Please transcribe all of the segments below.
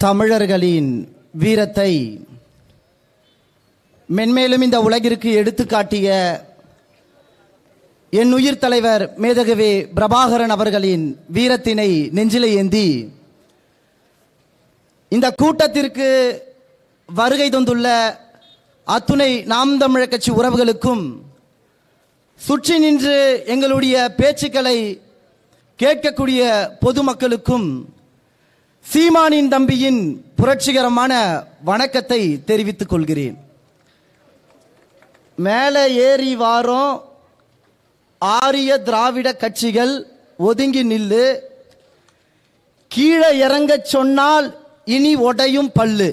தமிழர்களின் வீரத்தை மென்மேலும் இந்த உலகிற்கு எடுத்துக்காட்டிய என் உயிர் தலைவர் மேதகவே பிரபாகரன் அவர்களின் வீரத்தினை நெஞ்சிலே ஏந்தி இந்த கூட்டத்திற்கு வருகை தந்துள்ள அத்துணை நாம் தமிழர் கட்சி உறவுகளுக்கும் சுற்றி நின்று எங்களுடைய பேச்சுக்களை கேட்கக்கூடிய பொதுமக்களுக்கும் சீமானின் தம்பியின் புரட்சிகரமான வணக்கத்தை தெரிவித்துக் கொள்கிறேன். மேலே ஏறி வாரம். ஆரிய திராவிட கட்சிகள் ஒதுங்கி நில்லு. கீழே இறங்கச் சொன்னால் இனி உடையும் பல்லு.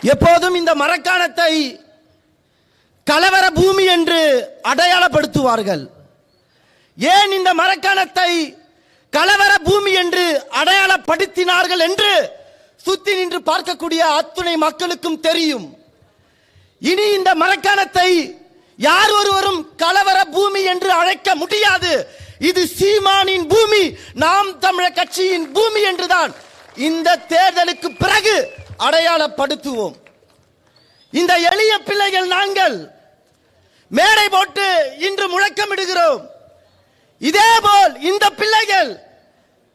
எப்போதும் இந்த மரக்காணத்தை கலவர பூமி என்று அடையாளப்படுத்துவார்கள். ஏன் இந்த மரக்காணத்தை கலவர பூமி என்று அடையாளப்படுத்தினார்கள் என்று சுத்தி நின்று பார்க்கக்கூடிய அத்துணை மக்களுக்கும் தெரியும். இனி இந்த மரக்காணத்தை யார் ஒருவரும் கலவர பூமி என்று அழைக்க முடியாது. இது சீமானின் பூமி நாம் தமிழர் கட்சியின் பூமி என்றுதான். இந்த தேர்தலுக்கு பிறகு அடையாளப்படுத்துவோம். இந்த எளிய பிள்ளைகள் நாங்கள் மேடை போட்டு இன்று முழக்கமிடுகிறோம். இதேபோல் இந்த பிள்ளைகள்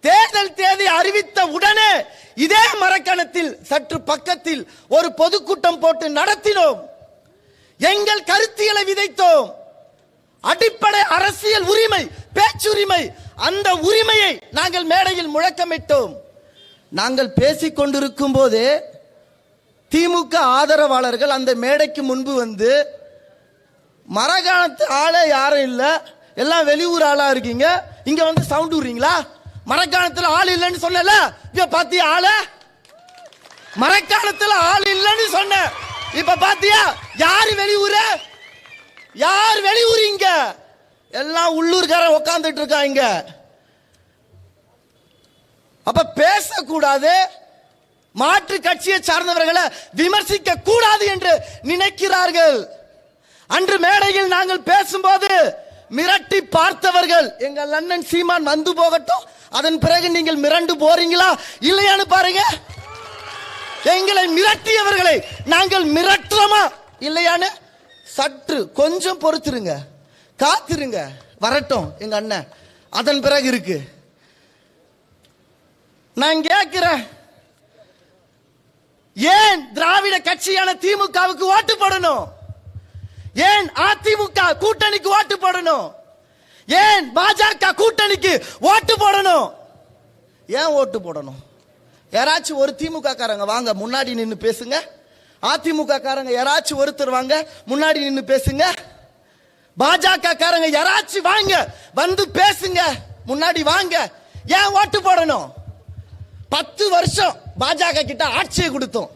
தேர்தல் தேதி அறிவித்த உடனே இதே மரக்கணத்தில் சற்று பக்கத்தில் ஒரு பொதுக்கூட்டம் போட்டு நடத்தினோம். எங்கள் கருத்தியலை விதைத்தோம். அடிப்படை அரசியல் உரிமை பேச்சுரிமை அந்த உரிமையை நாங்கள் மேடையில் முழக்கமிட்டோம். நாங்கள் பேசிக் கொண்டிருக்கும் போது திமுக ஆதரவாளர்கள் அந்த மேடைக்கு முன்பு வந்து மரகாணத்து ஆளே யாரும் இல்லை எல்லாம் வெளியூர் ஆளா இருக்கீங்க. இங்க வந்து சவுண்ட் விடுறீங்களா? மரக்காணத்துல ஆள் இல்லைன்னு சொன்னல இப்ப பாத்தியா ஆள? மரக்காணத்துல ஆள் இல்லைன்னு சொன்ன இப்ப பாத்தியா? யாரு வெளியூர் யார் வெளியூர் இங்க? எல்லாம் உள்ளூர்காரன் உட்கார்ந்துட்டு இருக்காங்க அப்ப பேசக்கூடாது. மாற்று கட்சியை சார்ந்தவர்களை விமர்சிக்க கூடாது என்று நினைக்கிறார்கள். அன்று மேடையில் நாங்கள் பேசும்போது மிரட்டி பார்த்தவர்கள். எங்கள் அண்ணன் சீமான் வந்து போகட்டும். அதன் பிறகு நீங்கள் மிரண்டு போறீங்களா? இல்லையான்னு பாருங்க. எங்களை மிரட்டியவர்களை நாங்கள் மிரட்டுறோமா? இல்லையான்னு சற்று கொஞ்சம் பொறுத்துருங்க. காத்திருங்க. வரட்டும் எங்க அண்ணன். அதன் பிறகு இருக்கு. நான் கேட்கிறேன். ஏன் திராவிட கட்சியான திமுகவுக்கு ஓட்டு போடணும்? ஏன் அதிமுக கூட்டணிக்கு ஓட்டு போடணும்? ஏன் பாஜக கூட்டணிக்கு ஓட்டு போடணும்? ஏன் ஓட்டு போடணும்? யாராச்சும் ஒரு திமுக காரங்க வாங்க முன்னாடி நின்று பேசுங்க. அதிமுக காரங்க யாராச்சும் ஒருத்தர் வாங்க முன்னாடி நின்று பேசுங்க. பாஜக காரங்க யாராச்சும் வாங்க வந்து பேசுங்க. முன்னாடி வாங்க. ஏன் ஓட்டு போடணும்? பத்து வருஷம் பாஜக கிட்ட ஆட்சியை கொடுத்தோம்.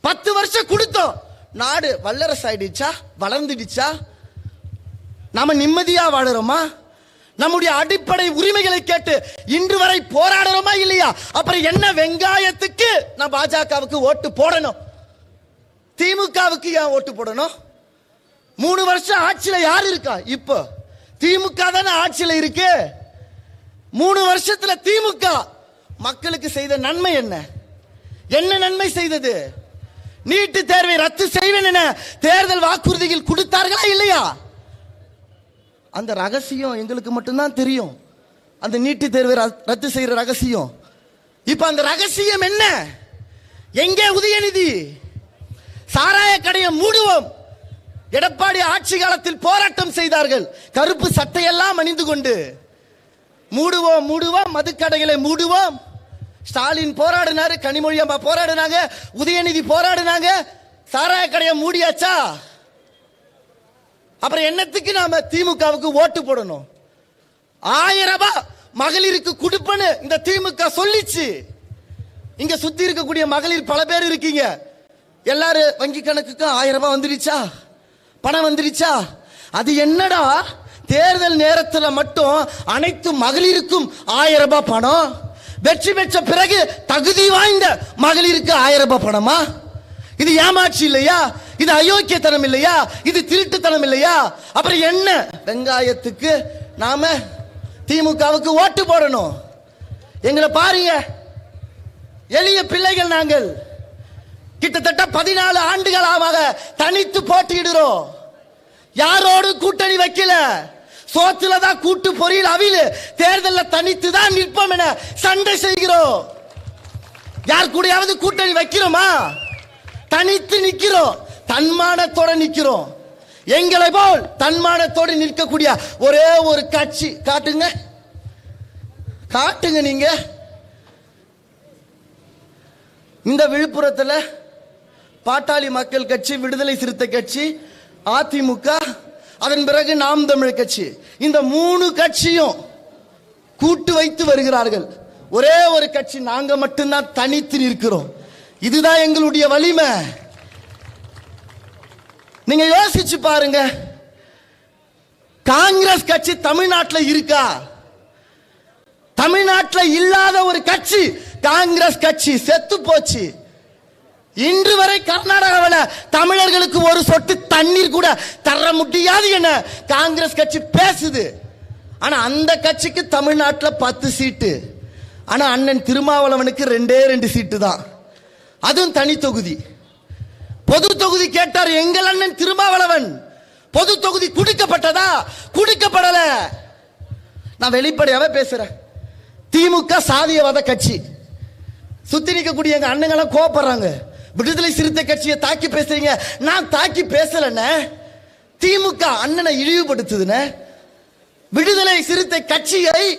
பத்து வருஷம் கொடுத்தோம். நாடு வல்லரசு ஆயிடுச்சா? வளர்ந்துடுச்சா? நாம நிம்மதியா வாழறோமா? நம்முடைய அடிப்படை உரிமைகளை கேட்டு இன்று வரை போராடுறோமா இல்லையா? அப்புறம் என்ன வெங்காயத்துக்கு நான் பாஜகவுக்கு ஓட்டு போடணும்? திமுகவுக்கு ஏன் ஓட்டு போடணும்? மூணு வருஷம் ஆட்சியில யார் இருக்கா இப்போ? திமுக தானே ஆட்சியில இருக்கு. மூணு வருஷத்துல திமுக மக்களுக்கு செய்த நன்மை என்ன? என்ன நன்மை செய்தது? நீட்டு தேர்வை ரத்து செய்வேன் என தேர்தல் வாக்குறுதியில் கொடுத்தார்களா இல்லையா? அந்த ரகசியம் எங்களுக்கு மட்டும்தான் தெரியும். அந்த நீட்டு தேர்வை ரத்து செய்யற ரகசியம். இப்ப அந்த ரகசியம் என்ன? எங்கே உதயநிதி? சாராய கடையை மூடுவோம். எடப்பாடி ஆட்சி காலத்தில் போராட்டம் செய்தார்கள். கருப்பு சட்டையெல்லாம் அணிந்து கொண்டு. மூடுவோம் மூடுவோம் மதுக்கடைகளை மூடுவோம். ஸ்டாலின் போராடினாரு கனிமொழி அம்மா போராடினாங்க உதயநிதி போராடினாங்க சாராய கடையை மூடியாச்சா? அப்புறம் என்னத்துக்கு நாம திமுகவுக்கு ஓட்டு போடணும்? ஆயிரம் ரூபாய் மகளிருக்கு கொடுப்பேன்னு இந்த திமுக சொல்லிச்சு. இங்க சுத்தி இருக்கக்கூடிய மகளிர் பல பேர் இருக்கீங்க. எல்லாரும் வங்கி கணக்குக்கும் ஆயிரம் ரூபாய் வந்துருச்சா பணம் வந்துருச்சா அது என்னடா? தேர்தல் நேரத்தில் மட்டும் அனைத்து மகளிருக்கும் ஆயிரம் ரூபாய் பணம்? வெற்றி பெற்ற பிறகு தகுதி வாய்ந்த மகளிருக்கு ஆயிரம் ரூபாய் பணமா? இது ஏமாட்சி இல்லையா? இது அயோக்கியத்தனம் இல்லையா? இது திருட்டுத்தனம் இல்லையா? அப்புறம் என்ன? வெங்காயத்துக்கு நாம திமுகவுக்கு ஓட்டு போடணும். எங்களை பாருங்க. எளிய பிள்ளைகள் நாங்கள். கிட்டத்தட்ட பதினாலு ஆண்டுகளாக தனித்து போட்டியிடுறோம். யாரோடு கூட்டணி வைக்கல. சோத்துல தான் கூட்டு பொறியில் அவிழ் தேர்தலில் தனித்து தான் நிற்போம் என சண்டை செய்கிறோம். யார் கூடயாவது கூட்டணி வைக்கிறோமா? தனித்து நிற்கிறோம் தன்மானத்தோட நிற்கிறோம் எங்களை போல் தன்மானத்தோடு நிற்கக்கூடிய ஒரே ஒரு கட்சி. காட்டுங்க. காட்டுங்க நீங்க. இந்த விழுப்புரத்தில் பாட்டாளி மக்கள் கட்சி விடுதலை சிறுத்தை கட்சி அதிமுக அதன் பிறகு நாம் தமிழ் கட்சி. இந்த மூணு கட்சியும் கூட்டு வைத்து வருகிறார்கள். ஒரே ஒரு கட்சி நாங்க மட்டும்தான் தனித்து நிற்கிறோம். இதுதான் எங்களுடைய வலிமை. நீங்க யோசிச்சு பாருங்க. காங்கிரஸ் கட்சி தமிழ்நாட்டில் இருக்கா? தமிழ்நாட்டில் இல்லாத ஒரு கட்சி காங்கிரஸ் கட்சி செத்து போச்சு. இன்று வரை கர்நாடகாவில் தமிழர்களுக்கு ஒரு சொட்டு தண்ணீர் கூட தர முடியாது என காங்கிரஸ் கட்சி பேசுது. ஆனா அந்த கட்சிக்கு தமிழ்நாட்டில் பத்து சீட்டு. ஆனா அண்ணன் திருமாவளவனுக்கு ரெண்டே ரெண்டு சீட்டு தான். அதுவும் தனி தொகுதி. பொது தொகுதி கேட்டார் எங்கள் அண்ணன் திருமாவளவன் பொது தொகுதி குடிக்கப்பட்டதா? குடிக்கப்படல. நான் வெளிப்படையாவே பேசுறேன். திமுக சாதியவாத கட்சி. சுத்தி நிற்கக்கூடிய எங்க அண்ணங்கெல்லாம் கோபப்படுறாங்க விடுதலை சிறுத்தை கட்சியை தாக்கி பேசுறீங்க. நான் தாக்கி பேசலண்ணே. திமுக அண்ணனை இழிவுபடுத்துதுண்ணே. விடுதலை சிறுத்தை கட்சியை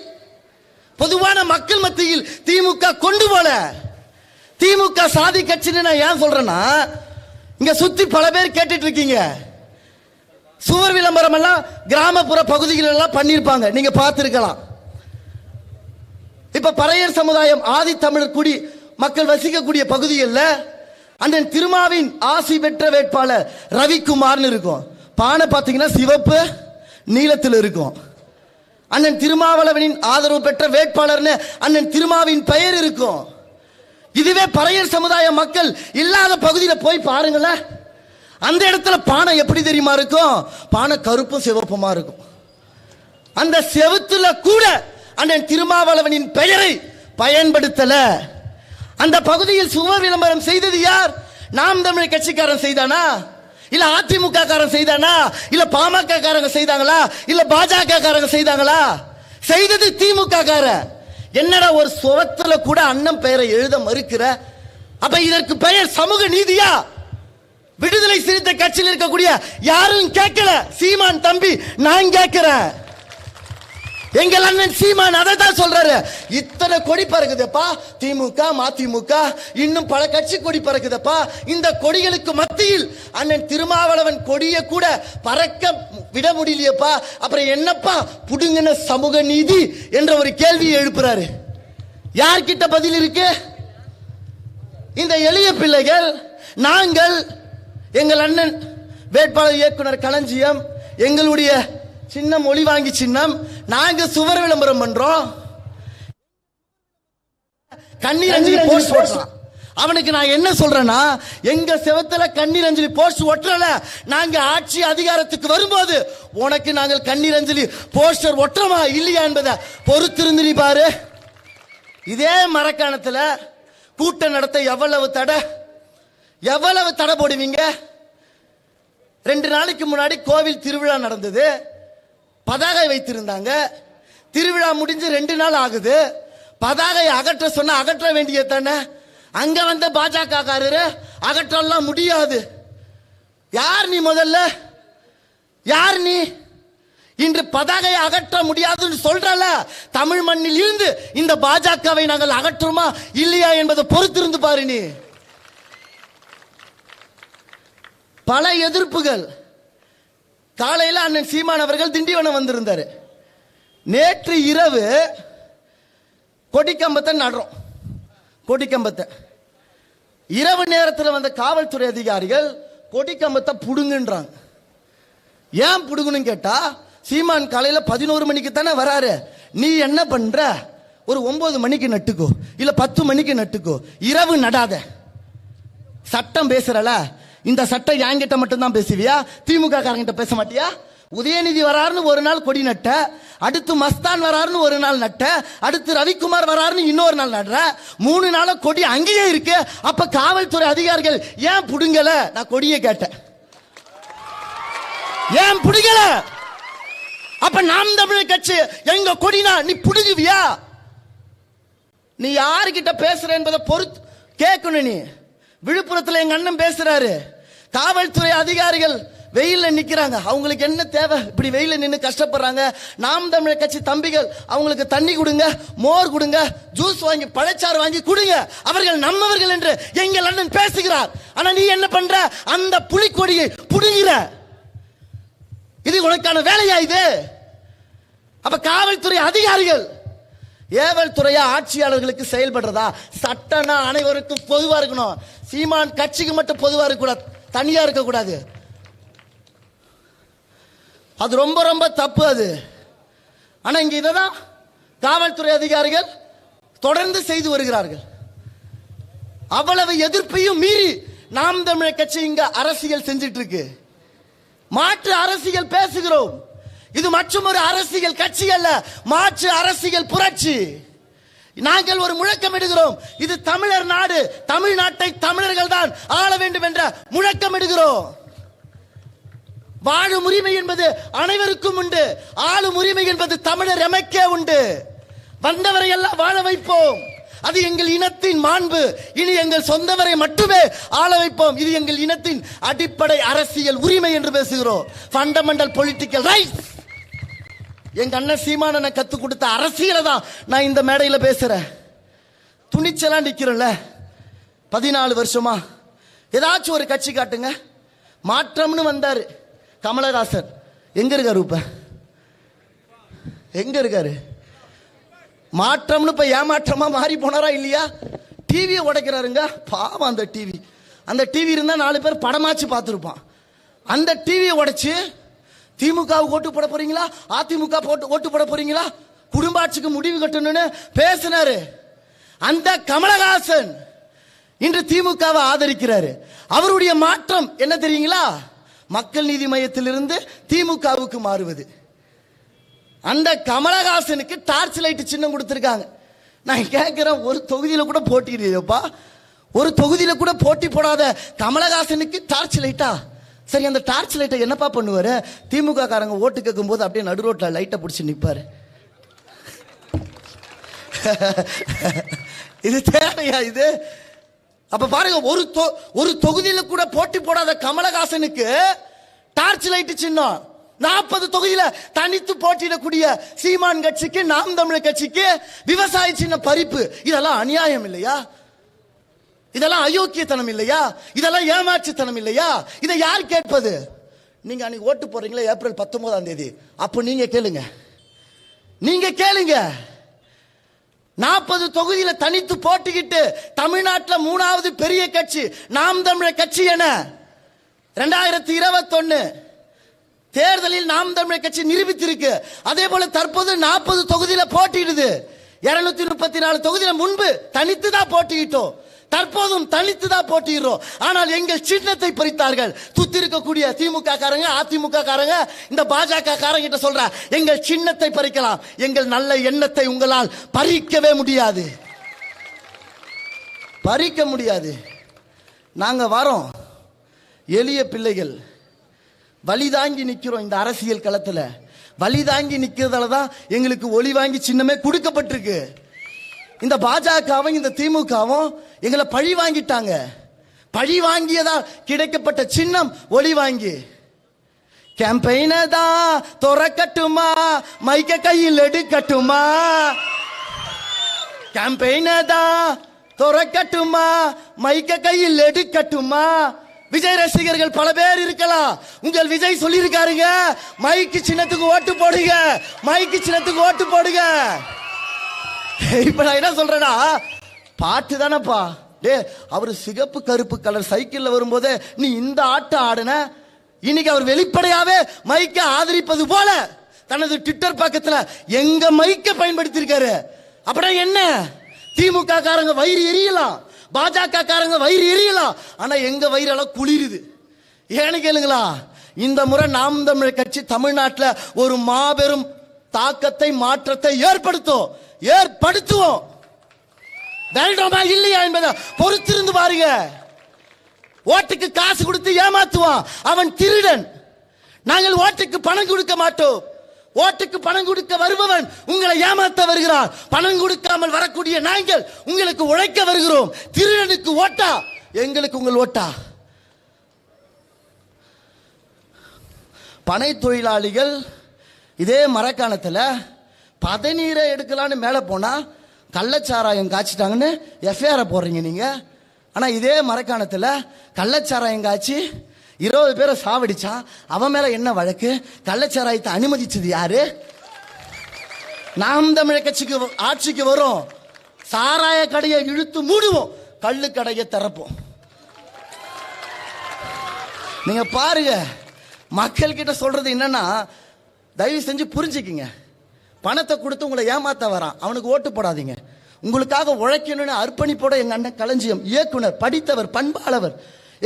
பொதுவான மக்கள் மத்தியில் திமுக கொண்டு போல. திமுக சாதி கட்சின்னு நான் ஏன் சொல்றேன்னா இங்க சுத்தி பல பேர் கேட்டுட்டு இருக்கீங்க. சுவர் விளம்பரம் எல்லாம் கிராமப்புற பகுதிகள் எல்லாம் பண்ணியிருப்பாங்க. நீங்க பார்த்துருக்கலாம். இப்ப பறையர் சமுதாயம் ஆதி தமிழர் குடி மக்கள் வசிக்கக்கூடிய பகுதிகளில் அண்ணன் திருமாவின் ஆசி பெற்ற வேட்பாளர் ரவிக்குமார்னு இருக்கும். பானை பார்த்தீங்கன்னா சிவப்பு நீளத்தில் இருக்கும். அண்ணன் திருமாவளவனின் ஆதரவு பெற்ற வேட்பாளர்னு அண்ணன் திருமாவின் பெயர் இருக்கும். இதுவே பறையர் சமுதாய மக்கள் இல்லாத பகுதியில் போய் பாருங்களேன். அந்த இடத்துல பானை எப்படி தெரியுமா இருக்கும்? பானை கருப்பும் சிவப்புமா இருக்கும். அந்த செவுத்துல கூட அண்ணன் திருமாவளவனின் பெயரை பயன்படுத்தலை. அந்த பகுதியில் சுவர் விளம்பரம் செய்தது யார்? நாம் தமிழ் கட்சிக்காரன் செய்தானா? இல்ல அதிமுக காரன் செய்தானா? இல்ல பாமக காரங்க செய்தாங்களா? இல்ல பாஜக காரங்க செய்தாங்களா? செய்தது திமுக கார என்னடா ஒரு சுவத்துல கூட அண்ணன் பெயரை எழுத மறுக்கிற? அப்ப இதற்கு பெயர் சமூக நீதியா? விடுதலை சிறுத்தை கட்சியில் இருக்கக்கூடிய யாரும் கேட்கல. சீமான் தம்பி நான் கேட்கிறேன். எங்கள் அண்ணன் சீமான் அதை தான் சொல்றாரு. இத்தனை கொடி பறக்குதுப்பா திமுக மதிமுக இன்னும் பல கட்சி கொடி பறக்குதுப்பா. இந்த கொடிகளுக்கு மத்தியில் அண்ணன் திருமாவளவன் கொடியை கூட பறக்க விட முடியலையப்பா. அப்புறம் என்னப்பா புடுங்கின சமூக நீதி என்ற ஒரு கேள்வியை எழுப்புறாரு. யார்கிட்ட பதில் இருக்கு? இந்த எளிய பிள்ளைகள் நாங்கள் எங்கள் அண்ணன் வேட்பாளர் இயக்குனர் களஞ்சியம் எங்களுடைய சின்னம் ஒளி வாங்கி சின்னம் நாங்க சுவர் விளம்பரம் பண்றோம். கண்ணீர் அஞ்சலி போஸ்ட் ஓட்டுறான் அவனுக்கு நான் என்ன சொல்றேன்னா எங்க செவத்துல கண்ணீர் அஞ்சலி போஸ்ட் ஒட்டுறல நாங்க ஆட்சி அதிகாரத்துக்கு வரும்போது உனக்கு நாங்கள் கண்ணீர் அஞ்சலி போஸ்டர் ஒட்டுறோமா இல்லையா என்பதை பொறுத்திருந்து பாரு. இதே மரக்காணத்துல கூட்டம் நடத்த எவ்வளவு தடை எவ்வளவு தடை போடுவீங்க? ரெண்டு நாளைக்கு முன்னாடி கோவில் திருவிழா நடந்தது. பதாகை வைத்திருந்தாங்க. திருவிழா முடிஞ்சு ரெண்டு நாள் ஆகுது. பதாகை அகற்ற சொன்னால் அகற்ற வேண்டியது தானே? அங்க வந்த பாஜக காரரு அகற்றலாம் முடியாது. யார் நீ முதல்ல? யார் நீ? இன்று பதாகையை அகற்ற முடியாதுன்னு சொல்றல. தமிழ் மண்ணில் இருந்து இந்த பாஜகவை நாங்கள் அகற்றுமா இல்லையா என்பதை பொறுத்திருந்து பாரு நீ. பல எதிர்ப்புகள். காலையில் அண்ணன் சீமான் அவர்கள் திண்டிவனம் வந்திருந்தார். நேற்று இரவு கொடிக்கம்பத்தை நடுறோம். கொடிக்கம்பத்தை. இரவு நேரத்தில் வந்த காவல்துறை அதிகாரிகள் கொடிக்கம்பத்தை புடுங்குன்றாங்க. ஏன் புடுங்கணும்னு கேட்டா சீமான் காலையில் பதினோரு மணிக்கு தானே வராரு. நீ என்ன பண்ற? ஒரு ஒன்பது மணிக்கு நட்டுக்கோ. இல்லை பத்து மணிக்கு நட்டுக்கோ. இரவு நடாத. சட்டம் பேசுறல. இந்த சட்டை என்கிட்ட மட்டும்தான் பேசுவியா? திமுக காரங்கிட்ட பேச மாட்டியா? உதயநிதி வராருன்னு ஒரு நாள் கொடி நட்ட அடுத்து மஸ்தான் வராருன்னு ஒரு நாள் நட்ட அடுத்து ரவிக்குமார் வராருன்னு இன்னொரு நாள் நடுற மூணு நாளும் கொடி அங்கேயே இருக்கு. அப்ப காவல்துறை அதிகாரிகள் ஏன் புடுங்கல? நான் கொடியை கேட்டேன். ஏன் புடுங்கல? அப்ப நாம் தமிழர் கட்சி எங்க கொடினா நீ புடுங்குவியா? நீ யாருக்கிட்ட பேசுற என்பதை பொறுத்து கேட்கணும் நீ. விழுப்புரத்தில் எங்க அண்ணன் பேசுறாரு. காவல்துறை அதிகாரிகள் வெயிலில் நிக்கிறாங்க. அவங்களுக்கு என்ன தேவை? இப்படி வெயிலில் நின்று கஷ்டப்படுறாங்க. நாம் தமிழர் கட்சி தம்பிகள் அவங்களுக்கு தண்ணி கொடுங்க மோர் கொடுங்க ஜூஸ் வாங்கி பழச்சாறு வாங்கி கொடுங்க. அவர்கள் நம்மவர்கள் என்று எங்கள் அண்ணன் பேசுகிறார். ஆனா நீ என்ன பண்ற? அந்த புலிக்கொடியை புடுங்கிற. இது உனக்கான வேலையா இது? அப்ப காவல்துறை அதிகாரிகள் ஏவல் துறையா ஆட்சியாளர்களுக்கு செயல்படுறதா? சட்டம்னா அனைவருக்கும் பொதுவா இருக்கணும். சீமான் கட்சிக்கு மட்டும் பொதுவா இருக்கக்கூடாது. தனியாக இருக்கக்கூடாது. அது ரொம்ப ரொம்ப தப்பு அது. ஆனால் இங்கே இதை தான் காவல்துறை அதிகாரிகள் தொடர்ந்து செய்து வருகிறார்கள். அவ்வளவு எதிர்ப்பையும் மீறி நாம் தமிழர் கட்சி இங்க அரசியல் செஞ்சிட்டு இருக்கு மாற்று அரசியல் பேசுகிறோம். இது மற்றும் ஒரு அரசியல் கட்சி அல்ல மாற்று அரசியல் புரட்சி. நாங்கள் ஒரு முழக்கம் இடுகிறோம். இது தமிழர் நாடு. தமிழ்நாட்டை தமிழர்கள் தான் ஆள வேண்டும் என்ற முழக்கம் இடுகிறோம். வாழும் உரிமை என்பது அனைவருக்கும் உண்டு. ஆளும் உரிமை என்பது தமிழர் எமக்கே உண்டு. வந்தவரை எல்லாம் வாழ வைப்போம். அது எங்கள் இனத்தின் மாண்பு. இனி எங்கள் சொந்தவரை மட்டுமே ஆள வைப்போம். இது எங்கள் இனத்தின் அடிப்படை அரசியல் உரிமை என்று பேசுகிறோம். ஃபண்டமெண்டல் பொலிட்டிக்கல் ரைட்ஸ் எங்க அண்ணன் சீமானனை கத்து கொடுத்த அரசியலை தான் நான் இந்த மேடையில் பேசுறேன். துணிச்சலா நிக்கிறோம்ல பதினாலு வருஷமா. ஏதாச்சும் ஒரு கட்சி காட்டுங்க. மாற்றம்னு வந்தாரு. கமலஹாசன். எங்க இருக்காரு இப்ப? எங்க இருக்காரு? மாற்றம்னு இப்ப ஏமாற்றமா மாறி போனாரா இல்லையா? டிவியை உடைக்கிறாருங்க. பாவம் அந்த டிவி. அந்த டிவி இருந்தா நாலு பேர் படமாச்சு பார்த்துருப்பான். அந்த டிவியை உடைச்சு திமுகவுக்கு ஓட்டு போட போறீங்களா? அதிமுக போட்டு ஓட்டு போட போறீங்களா? குடும்ப ஆட்சிக்கு முடிவு கட்டணும்னு பேசினாரு. அந்த கமலஹாசன் இன்று திமுகவை ஆதரிக்கிறாரு. அவருடைய மாற்றம் என்ன தெரியுங்களா? மக்கள் நீதி மையத்திலிருந்து திமுகவுக்கு மாறுவது. அந்த கமலஹாசனுக்கு டார்ச் லைட் சின்னம் கொடுத்துருக்காங்க. நான் கேட்கிறேன் ஒரு தொகுதியில் கூட போட்டிடுறியப்பா ஒரு தொகுதியில் கூட போட்டி போடாத கமலஹாசனுக்கு டார்ச் லைட்டா? சரி அந்த டார்ச் லைட்டை என்னப்பா பண்ணுவார்? திமுக காரங்க ஓட்டு கேட்கும் போது அப்படியே நடு ரோட்டில் லைட்டை பிடிச்சி நிற்பார் இது தேவையா இது? அப்ப பாருங்க ஒரு தொ- ஒரு தொகுதியில கூட போட்டி போடாத கமலஹாசனுக்கு டார்ச் லைட் சின்னம். நாற்பது தொகுதியில தனித்து போட்டியிடக்கூடிய சீமான் கட்சிக்கு நாம் தமிழர் கட்சிக்கு விவசாய சின்ன பறிப்பு. இதெல்லாம் அநியாயம் இல்லையா? இதெல்லாம் அயோக்கியத்தனம் இல்லையா? இதெல்லாம் ஏமாற்றுத்தனம் இல்லையா? இதை யார் கேட்பது? நீங்க அன்னைக்கு ஓட்டு போடுறீங்களா ஏப்ரல் பத்தொன்பதாம் தேதி. அப்போ நீங்க கேளுங்க. நீங்க கேளுங்க. நாற்பது தொகுதியில தனித்து போட்டிக்கிட்டு தமிழ்நாட்டில் மூணாவது பெரிய கட்சி நாம் தமிழர் கட்சி என ரெண்டாயிரத்தி இருபத்தொன்னு தேர்தலில் நாம் தமிழர் கட்சி நிரூபித்திருக்கு. அதே போல தற்போது நாற்பது தொகுதியில போட்டியிடுது. இருநூத்தி முப்பத்தி நாலு தொகுதியில முன்பு தனித்து தான் போட்டியிட்டோம். தற்போதும் தனித்து தான் போட்டிடுறோம் ஆனால் எங்கள் சின்னத்தை பறித்தார்கள். சுத்தி இருக்கக்கூடிய திமுக காரங்க அதிமுக காரங்க இந்த பாஜக காரங்கிட்ட சொல்ற எங்கள் சின்னத்தை பறிக்கலாம். எங்கள் நல்ல எண்ணத்தை உங்களால் பறிக்கவே முடியாது. பறிக்க முடியாது. நாங்க வரோம். எளிய பிள்ளைகள் வழி தாங்கி இந்த அரசியல் களத்தில். வழி தாங்கி தான் எங்களுக்கு ஒளி வாங்கி சின்னமே கொடுக்கப்பட்டிருக்கு. இந்த பாஜகவும் இந்த திமுகவும் எங்களை பழி வாங்கிட்டாங்க. பழி வாங்கியதால் கிடைக்கப்பட்ட சின்னம் ஒளி வாங்கி. கேம்பெயின தான் துறக்கட்டுமா? மைக்க கையில் எடுக்கட்டுமா? கேம்பெயின தான் துறக்கட்டுமா? மைக்க கையில் எடுக்கட்டுமா? விஜய் ரசிகர்கள் பல பேர் இருக்கலாம். உங்கள் விஜய் சொல்லியிருக்காருங்க மைக்கு சின்னத்துக்கு ஓட்டு போடுங்க மைக்கு சின்னத்துக்கு ஓட்டு போடுங்க. இப்ப நான் என்ன சொல்றேன்னா பாட்டு தானப்பா. டே அவர் சிகப்பு கருப்பு கலர் சைக்கிளில் வரும்போதே நீ இந்த ஆட்டம் ஆடுன? இன்னைக்கு அவர் வெளிப்படையாவே மைக்க ஆதரிப்பது போல. தனது ட்விட்டர் பக்கத்தில் எங்க மைக்க பயன்படுத்தியிருக்காரு? அப்புறம் என்ன? திமுக காரங்க வயிறு எரியலாம். பாஜக காரங்க வயிறு எரியலாம். ஆனா எங்க வயிறெல்லாம் குளிருது? ஏன்னு கேளுங்களா இந்த முறை நாம் தமிழர் கட்சி தமிழ்நாட்டில் ஒரு மாபெரும் தாக்கத்தை மாற்றத்தை ஏற்படுத்தும். ஏற்படுத்துவோம். வேண்டாமா இல்லையா என்பதை பொறுத்திருந்து பாருங்க. ஓட்டுக்கு காசு கொடுத்து ஏமாத்துவான். அவன் திருடன். நாங்கள் ஓட்டுக்கு பணம் கொடுக்க மாட்டோம். ஓட்டுக்கு பணம் கொடுக்க வருபவன் உங்களை ஏமாத்த வருகிறான். பணம் கொடுக்காமல் வரக்கூடிய நாங்கள் உங்களுக்கு உழைக்க வருகிறோம். திருடனுக்கு ஓட்டா. எங்களுக்கு உங்கள் ஓட்டா. பனை தொழிலாளிகள் இதே மரக்காணத்தில் பதநீரை எடுக்கலான்னு மேலே போனால் கள்ளச்சாராயம் காய்ச்சிட்டாங்கன்னு எஃப்ஐஆரை போடுறீங்க நீங்கள் ஆனால் இதே மரக்காணத்தில் கள்ளச்சாராயம் காய்ச்சி இருபது பேரை சாவடிச்சான். அவன் மேலே என்ன வழக்கு? கள்ளச்சாராயத்தை அனுமதிச்சது யாரு? நாம் தமிழர் கட்சிக்கு ஆட்சிக்கு வரும். சாராய கடையை இழுத்து மூடுவோம். கள்ளு கடையை திறப்போம். நீங்க பாருங்க. மக்கள் கிட்ட சொல்றது என்னன்னா தயவு செஞ்சு புரிஞ்சுக்கிங்க. பணத்தை கொடுத்து உங்களை ஏமாத்த வரான். அவனுக்கு ஓட்டு போடாதீங்க. உங்களுக்காக உழைக்கணும்னு அர்ப்பணிப்போட எங்கள் அண்ணன் களஞ்சியம் இயக்குனர் படித்தவர் பண்பாளவர்.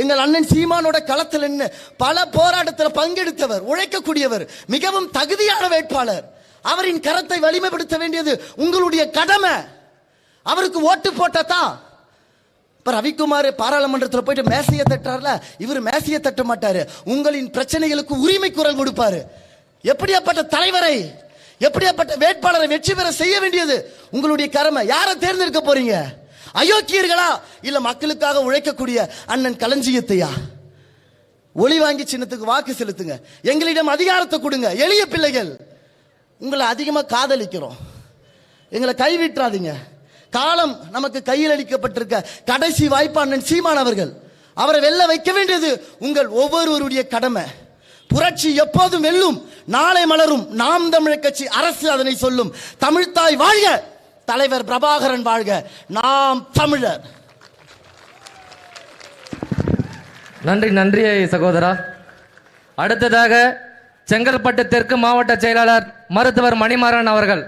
எங்கள் அண்ணன் சீமானோட களத்தில் நின்று பல போராட்டத்தில் பங்கெடுத்தவர் உழைக்கக்கூடியவர் மிகவும் தகுதியான வேட்பாளர். அவரின் கரத்தை வலிமைப்படுத்த வேண்டியது உங்களுடைய கடமை. அவருக்கு ஓட்டு போட்டதான் இப்போ ரவிக்குமார் பாராளுமன்றத்தில் போயிட்டு மேசையை தட்டார்ல இவர் மேசையை தட்ட மாட்டார். உங்களின் பிரச்சனைகளுக்கு உரிமை குரல் கொடுப்பாரு. எப்படியாப்பட்ட தலைவரை எப்படியாப்பட்ட வேட்பாளரை வெற்றி பெற செய்ய வேண்டியது உங்களுடைய கடமை? யாரை தேர்ந்தெடுக்க போறீங்க? அயோக்கியர்களா? இல்ல மக்களுக்காக உழைக்கக்கூடிய அண்ணன் களஞ்சியத்தையா? ஒளி வாங்கி சின்னத்துக்கு வாக்கு செலுத்துங்க. எங்களிடம் அதிகாரத்தை கொடுங்க. எளிய பிள்ளைகள் உங்களை அதிகமாக காதலிக்கிறோம். எங்களை கைவிட்டுறாதீங்க காலம் நமக்கு கையில் அளிக்கப்பட்டிருக்க கடைசி வாய்ப்பு அண்ணன் சீமான் அவர்கள். அவரை வெல்ல வைக்க வேண்டியது உங்கள் ஒவ்வொருவருடைய கடமை. புரட்சி எப்போதும் வெல்லும். நாளை மலரும் நாம் தமிழர் கட்சி அரசு அதனை சொல்லும். தமிழ்தாய் வாழ்க தலைவர் பிரபாகரன் வாழ்க. நாம் தமிழர். நன்றி நன்றி சகோதரா. அடுத்ததாக செங்கல்பட்டு தெற்கு மாவட்ட செயலாளர் மருத்துவர் மணிமாறன் அவர்கள்.